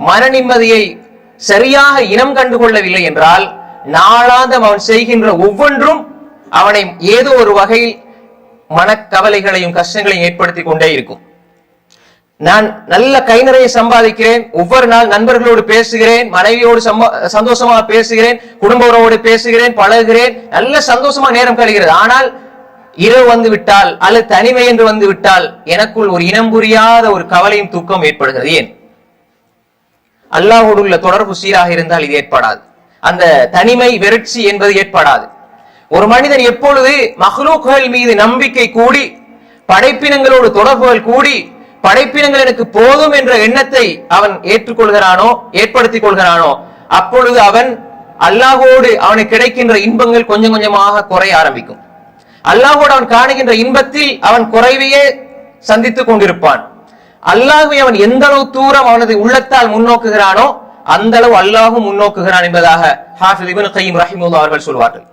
மன நிம்மதியை சரியாக இனம் கண்டு கொள்ளவில்லை என்றால் நாளாந்தம் அவன் செய்கின்ற ஒவ்வொன்றும் அவனை ஏதோ ஒரு வகையில் மனக்கவலைகளையும் கஷ்டங்களையும் ஏற்படுத்தி கொண்டே இருக்கும். நான் நல்ல கை நிறைய சம்பாதிக்கிறேன் ஒவ்வொரு நாள் நண்பர்களோடு பேசுகிறேன் மனைவியோடு சம்பா- சந்தோஷமாக பேசுகிறேன் குடும்ப உறவோடு பேசுகிறேன் பழகுகிறேன் நல்ல சந்தோஷமா நேரம் கழிகிறது. ஆனால் இரவு வந்து விட்டால் அல்லது தனிமை என்று வந்து விட்டால் எனக்குள் ஒரு இனம் புரியாத ஒரு கவலையும் தூக்கம் ஏற்படுகிறது. ஏன்? அல்லாஹோடு உள்ள தொடர்பு சீராக இருந்தால் இது ஏற்படாது. அந்த தனிமை வெறுட்சி என்பது ஏற்படாது. ஒரு மனிதன் எப்பொழுது மஹ்லூக்குகள் மீது நம்பிக்கை கூடி படைப்பினங்களோடு தொடர்புகள் கூடி படைப்பினங்கள் எனக்கு போதும் என்ற எண்ணத்தை அவன் ஏற்றுக்கொள்கிறானோ ஏற்படுத்திக் கொள்கிறானோ அப்பொழுது அவன் அல்லாஹோடு அவனுக்கு கிடைக்கின்ற இன்பங்கள் கொஞ்சம் கொஞ்சமாக குறைய ஆரம்பிக்கும். அல்லாஹோடு அவன் காணுகின்ற இன்பத்தில் அவன் குறைவையே சந்தித்துக் கொண்டிருப்பான். அல்லாஹுவை அவன் எந்த அளவு தூரம் அவனது உள்ளத்தால் முன்னோக்குகிறானோ அந்த அளவு அல்லாஹும் முன்னோக்குகிறான் என்பதாக ஹாஃபிஸ் இபின் கையும் ரஹிமுல்லா அவர்கள் சொல்வார்கள்.